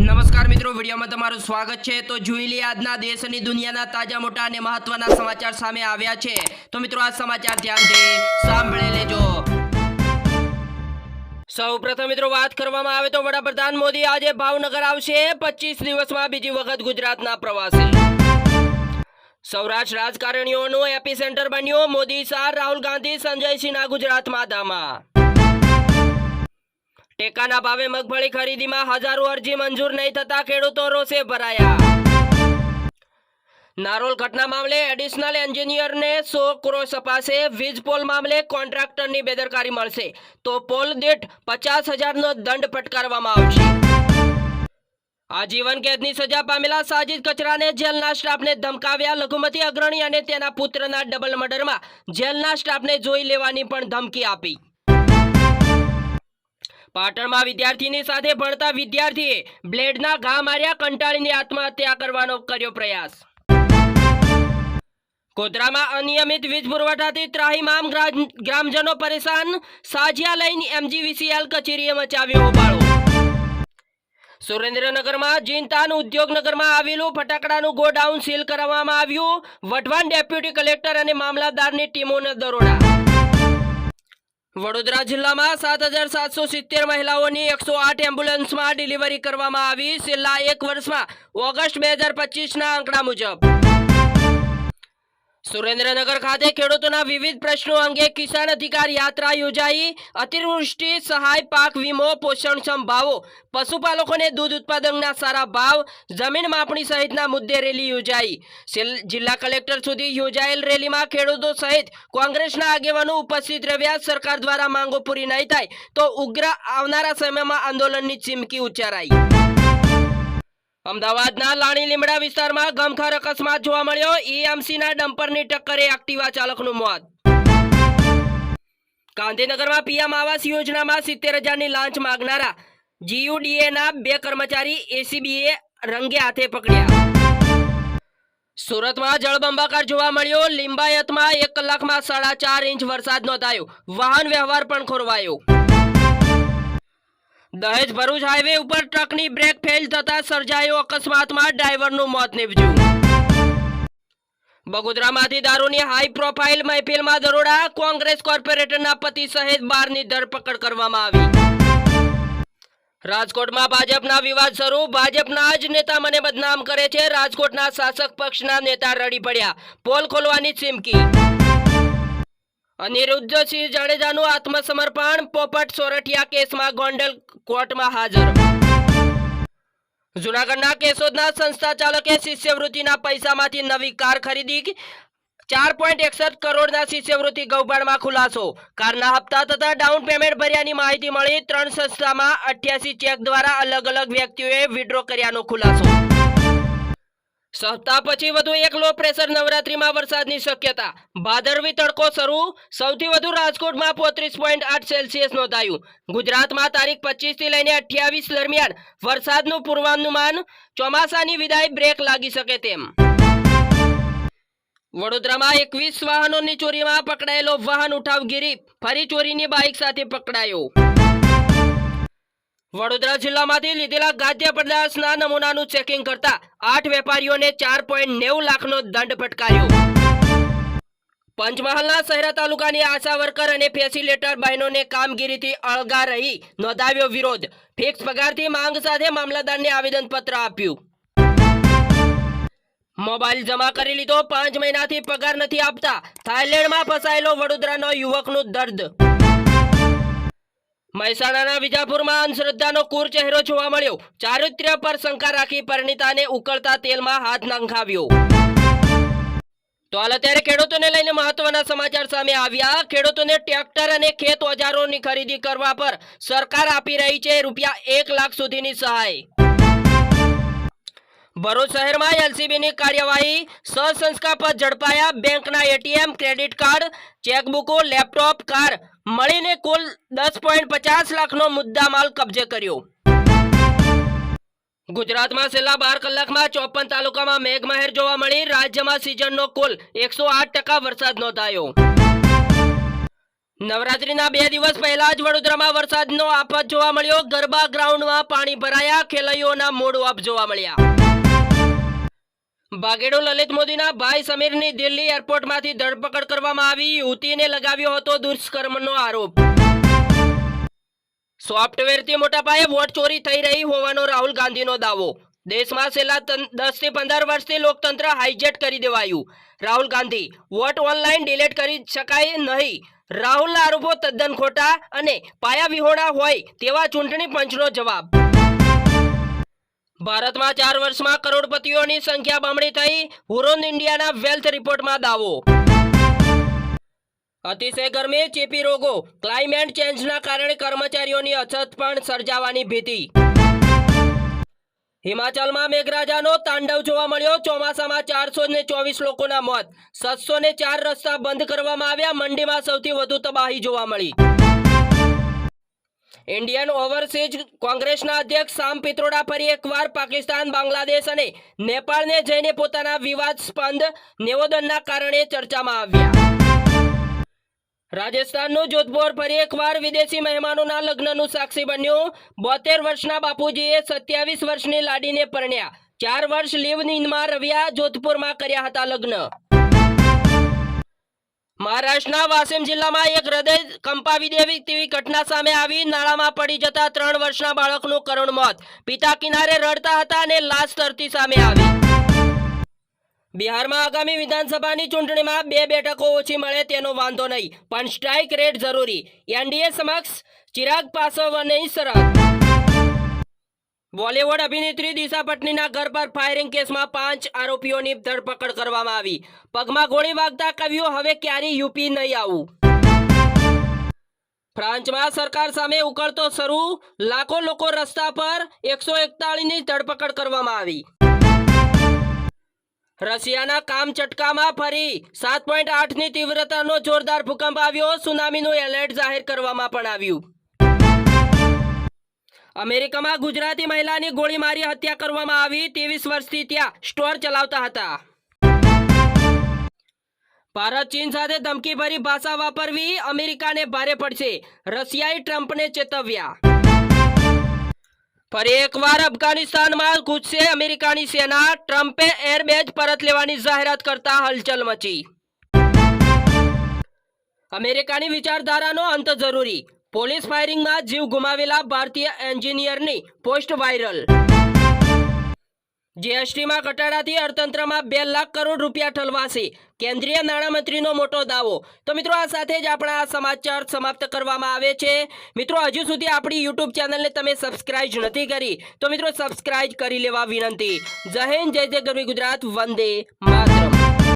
નમસ્કાર મિત્રો, વિડીયોમાં તમારું સ્વાગત છે. તો જોઈ લઈએ આજના દેશ અને દુનિયાના તાજા મોટા અને મહત્વના સમાચાર સામે આવ્યા છે. તો મિત્રો, આ સમાચાર ધ્યાનથી સાંભળી લેજો. સૌ પ્રથમ મિત્રો, વાત કરવામાં આવે તો વડાપ્રધાન મોદી આજે ભાવનગર આવશે. પચીસ દિવસમાં બીજી વખત ગુજરાતના પ્રવાસે. સૌરાષ્ટ્ર રાજકારણીઓનું એપી સેન્ટર બન્યું. મોદી શાહ રાહુલ ગાંધી, સંજય સિંહના ગુજરાતમાં ધામા ટેકાના ભાવે મગફળી ખરીદીમાં હજારો અરજી મંજૂર નહીં થતા ખેડૂતો રોષે ભરાયા. નારોલ ઘટના મામલે એડિશનલ એન્જિનિયરને સો ક્રોસ અપાશે. વીજ પોલ મામલે કોન્ટ્રાક્ટરની બેદરકારી મળશે. તો પોલ દીઠ પચાસ હજારનો દંડ ફટકારવામાં આવશે. આજીવન કેદની સજા પામેલા સાજિદ કચરાને જેલના સ્ટાફને ધમકાવ્યા લઘુમતી અગ્રણી અને તેના પુત્રના ડબલ મર્ડરમાં જેલના સ્ટાફને જોઈ લેવાની પણ ધમકી આપી. પાટણમાં વિદ્યાર્થીની સાથે ભણતા વિદ્યાર્થીએ બ્લેડના ઘા માર્યા, કંટાળીને આત્મહત્યા કરવાનો કર્યો પ્રયાસ. ગોધરામાં અનિયમિત વીજ પુરવઠાથી ત્રાહીમામ ગ્રા- ગ્રામજનો પરેશાન. સાજિયા લઈને એમજીવીસીએલ કચેરીએ મચાવ્યો હોબાળો. સુરેન્દ્રનગરમાં જીનતાન ઉદ્યોગનગરમાં આવેલું ફટાકડાનું ગોડાઉન સીલ કરવામાં આવ્યું. વઢવાન ડેપ્યુટી કલેક્ટર અને મામલતદારની ટીમોને દરોડા. વડોદરા જિલ્લામાં સાત હજાર સાતસો સિત્તેર મહિલાઓની એકસો આઠ એમ્બ્યુલન્સમાં ડિલિવરી કરવામાં આવી છેલ્લા એક વર્ષમાં ઓગસ્ટ બે હજાર પચીસના આંકડા મુજબ. સુરેન્દ્રનગર ખાતે ખેડૂતોના વિવિધ પ્રશ્નો અંગે કિસાન અધિકાર યાત્રા યોજાઈ. અતિવૃષ્ટિ, સહાય, પાક વીમો, પોષણ સંભાવો, પશુપાલકોને દૂધ ઉત્પાદનના સારા ભાવ, જમીન માપણી સહિતના મુદ્દે રેલી યોજાઈ. જિલ્લા કલેક્ટર સુધી યોજાયેલ રેલીમાં ખેડૂતો સહિત કોંગ્રેસના આગેવાનો ઉપસ્થિત રહ્યા. સરકાર દ્વારા માંગો પૂરી નહીં થાય તો ઉગ્ર આવનારા સમયમાં આંદોલનની ચીમકી ઉચ્ચારાઈ. અમદાવાદના લાણી લીમડા વિસ્તારમાં ગમખાર અકસ્માત જોવા મળ્યો. ઈએમસીના ડમ્પરની ટક્કરે એક્ટિવા ચાલકનું મોત. ગાંધીનગરમાં પીએમ આવાસ યોજનામાં સિત્તેર હજારની લાંચ માગનારા જીયુડીએના બે કર્મચારી એસીબીએ રંગે હાથે પકડ્યા. સુરતમાં જળબંબાકાર જોવા મળ્યો. લિંબાયતમાં એક કલાકમાં સાડા ચાર ઇંચ વરસાદ નોંધાયો. વાહન વ્યવહાર પણ ખોરવાયો. દહેજ ભરૂચ હાઈવે ઉપર ટ્રકની બ્રેક ફેલ થતા સર્જાયો અકસ્માતમાં ડ્રાઈવરનું મોત નીપજ્યું. બગોદરામાંથી દારૂની હાઈ પ્રોફાઇલ મહેફિલમાં દરોડા, કોંગ્રેસ કોર્પોરેટરના પતિ સહિત બારની ધરપકડ કરવામાં આવી. રાજકોટમાં ભાજપના વિવાદ શરૂ. ભાજપના જ નેતા મને બદનામ કરે છે. રાજકોટના શાસક પક્ષના નેતા રડી પડ્યા. પોલ ખોલવાની ચીમકી. અનિરુદ્ધસિંહ જાડેજાનું આત્મસમર્પણ. પોપટ સોરઠિયા કેસમાં ગોંડલ કોર્ટમાં હાજર. જુનાગઢના કેશોદના સંસ્થા ચાલકે શિષ્યવૃત્તિના પૈસામાંથી નવી કાર ખરીદી, ચાર પોઈન્ટ એકસઠ કરોડના શિષ્યવૃત્તિ ગૌભાંડમાં ખુલાસો. કારના હપ્તા તથા ડાઉન પેમેન્ટ ભર્યાની માહિતી મળી ત્રણ સંસ્થામાં અઠ્યાસી ચેક દ્વારા અલગ અલગ વ્યક્તિઓએ વિડ્રો કર્યાનો ખુલાસો. સપ્તાહ પછી વધુ એક લો પ્રેશર નવરાત્રીમાં વરસાદની શક્યતા. ભાદરવી તડકો શરૂ. સૌથી વધુ રાજકોટમાં પોત્રીસ પોઈન્ટ આઠ સેલ્સિયસ નોંધાયું. ગુજરાતમાં તારીખ પચીસથી લઈને અઠ્યાવીસ દરમિયાન વરસાદનું પૂર્વાનુમાન. ચોમાસાની વિદાય બ્રેક લાગી શકે તેમ. વડોદરામાં એકવીસ વાહનોની ચોરીમાં પકડાયેલો વાહન ઉઠાવગીરી. ફરી ચોરીની બાઇક સાથે પકડાયો. વડોદરા જિલ્લામાંથી લીધેલા ગાદ્ય પદાર્થના નમૂનાનું ચેકિંગ કરતા આઠ વેપારીઓને ચાર પોઈન્ટ નેવું લાખનો દંડ ફટકાર્યો પંચમહાલના શહેરા તાલુકાની આશા વર્કર અને ફેસિલેટર બહેનોને કામગીરીથી અળગા રહી નોંધાવ્યો વિરોધ. ફિક્સ પગારથી માંગ સાથે મામલતદારને આવેદનપત્ર આપ્યું. મોબાઈલ જમા કરી લીધો. પાંચ મહિનાથી પગાર નથી આપતા. થાઇલેન્ડમાં ફસાયેલો વડોદરાનો યુવકનું દર્દ. મહેસાણાના વિજાપુરમાં અંધશ્રદ્ધાનો કુર ચહેરો જોવા મળ્યો. ચારિત્ર્ય પર શંકા રાખી પરિણીતાને ઉકળતા તેલમાં હાથ નંખાવ્યો તો હાલ અત્યારે ખેડૂતોને લઈને મહત્વના સમાચાર સામે આવ્યા. ખેડૂતોને ટ્રેક્ટર અને ખેત ઓજારોની ખરીદી કરવા પર સરકાર આપી રહી છે રૂપિયા એક લાખ સુધીની સહાય. ભરૂચ શહેરમાં એલસીબીની કાર્યવાહી સહસંસ્કા પર ઝડપાયા બેંકના એટીએમ, ક્રેડિટ કાર્ડ, ચેકબુકો, લેપટોપ, કાર મળીને કુલ દસ પોઈન્ટ પચાસ લાખનો મુદ્દામાલ કબજે કર્યો. ગુજરાતમાં છેલ્લા બાર કલાકમાં ચોપન તાલુકામાં મેઘમહેર જોવા મળી રાજ્યમાં સિઝનનો કુલ એકસો આઠ ટકા વરસાદ નોંધાયો. નવરાત્રીના બે દિવસ પહેલા જ વડોદરામાં વરસાદનો આફત જોવા મળ્યો. ગરબા ગ્રાઉન્ડમાં પાણી ભરાયા, ખેલૈયોના મોડ ઓફ જોવા મળ્યા. બાગેડો લલિત મોદીના ભાઈ સમીરની દિલ્હી એરપોર્ટમાંથી ધરપકડ કરવામાં આવી. યુવતીને લગાવ્યો હતો દુષ્કર્મનો આરોપ. સોફ્ટવેરથી મોટા પાયે વોટ ચોરી થઈ રહી હોવાનો રાહુલ ગાંધીનો દાવો. દેશમાં છેલ્લા દસથી પંદર વર્ષથી લોકતંત્ર હાઇજેટ કરી દેવાયું. Rahul Gandhi, vote online delete કરી શકાય નહીં. રાહુલના આરોપો તદ્દન ખોટા અને પાયા વિહોણા હોય તેવા ચૂંટણી પંચનો જવાબ. ભારતમાં ચાર વર્ષમાં કરોડપતિઓની સંખ્યા બમણી થઈ. હુરોન ઇન્ડિયાના વેલ્થ રિપોર્ટમાં દાવો. અતિશય ગરમી, ચેપી રોગો ક્લાઇમેટ ચેન્જના કારણે કર્મચારીઓની અછત પણ સર્જાવાની ભીતિ. હિમાચલમાં મેઘરાજાનો તાંડવ જોવા મળ્યો. ચોમાસામાં ચારસો ને ચોવીસ લોકોના મોત. સાતસો ને ચાર રસ્તા બંધ કરવામાં આવ્યા. મંડીમાં સૌથી વધુ તબાહી જોવા મળી. ઇન્ડિયન ઓવરસીઝ કોંગ્રેસના અધ્યક્ષ શામ પિત્રોડા ફરી એકવાર પાકિસ્તાન, બાંગ્લાદેશ અને નેપાળને જઈને પોતાના વિવાદસ્પદ નિવેદનના કારણે ચર્ચામાં આવ્યા. રાજસ્થાનનું જોધપુર ફરી એકવાર વિદેશી મહેમાનોના લગ્નનું સાક્ષી બન્યું. બોતેર વર્ષના બાપુજીએ સત્યાવીસ વર્ષની લાડીને પરણ્યા. ચાર વર્ષ લીવ નીંદમાં રવ્યા જોધપુરમાં કર્યા હતા લગ્ન. મહારાષ્ટ્રના વાસીમ જિલ્લામાં એક હૃદય કંપાવી દેવી તેવી ઘટના સામે આવી. નાળામાં પડી જતા ત્રણ વર્ષના બાળકનું કરુણ મોત. પિતા કિનારે રડતા હતા અને લાશ તરતી સામે આવી. બિહારમાં આગામી વિધાનસભાની ચૂંટણીમાં બે બેઠકો ઓછી મળે તેનો વાંધો નહીં, પણ સ્ટ્રાઇક રેટ જરૂરી. એનડીએ સમક્ષ ચિરાગ પાસવાનની શરત બોલિવૂડ અભિનેત્રી દિશા પટનીના ઘર પર ફાયરિંગ કેસમાં પાંચ આરોપીઓની ધરપકડ કરવામાં આવી. પગમાં ગોળી વાગતા કવ્યું હવે ક્યારેય યુપી નહીં આવું. ફ્રાન્સમાં સરકાર સામે ઉકળતો શરૂ, લાખો લોકો રસ્તા પર એકસો એકતાળીસની ધરપકડ કરવામાં આવી. રશિયાના કામચટકામાં ફરી સાત પોઈન્ટ આઠની તીવ્રતાનો જોરદાર ભૂકંપ આવ્યો, સુનામીનું એલર્ટ જાહેર કરવામાં પણ આવ્યું. અમેરિકામાં ગુજરાતી મહિલાની ગોળી મારી હત્યા કરવામાં આવી. ત્રેવીસ વર્ષથી ત્યાં સ્ટોર ચલાવતા હતા. ભારત ચીન સાથે ધમકીભરી ભાષા વાપરવી અમેરિકાને ભારે પડશે. રશિયાએ ટ્રમ્પને ચેતવ્યા. ફરી એકવાર અફઘાનિસ્તાનમાં ઘૂસશે અમેરિકાની સેના. ટ્રમ્પે એરબેઝ પરત લેવાની જાહેરાત કરતા હલચલ મચી. અમેરિકાની વિચારધારાનો અંત જરૂરી. પોલીસ ફાયરિંગમાં જીવ ગુમાવેલા ભારતીય એન્જિનિયરની પોસ્ટ વાયરલ. જીએસટીમાં ઘટાડાથી અર્થતંત્રમાં બે લાખ કરોડ રૂપિયા ઠલવાશે. કેન્દ્રીય નાણામંત્રીનો મોટો દાવો. તો મિત્રો, આ સાથે જ આપણા સમાચાર સમાપ્ત કરવામાં આવે છે. મિત્રો, હજુ સુધી આપણી યુટ્યુબ ચેનલને તમે સબસ્ક્રાઇબ નથી કરી, તો મિત્રો, સબસ્ક્રાઇબ કરી લેવા વિનંતી. જય હિન્દ, જય જય ગરવી ગુજરાત, વંદે માતરમ.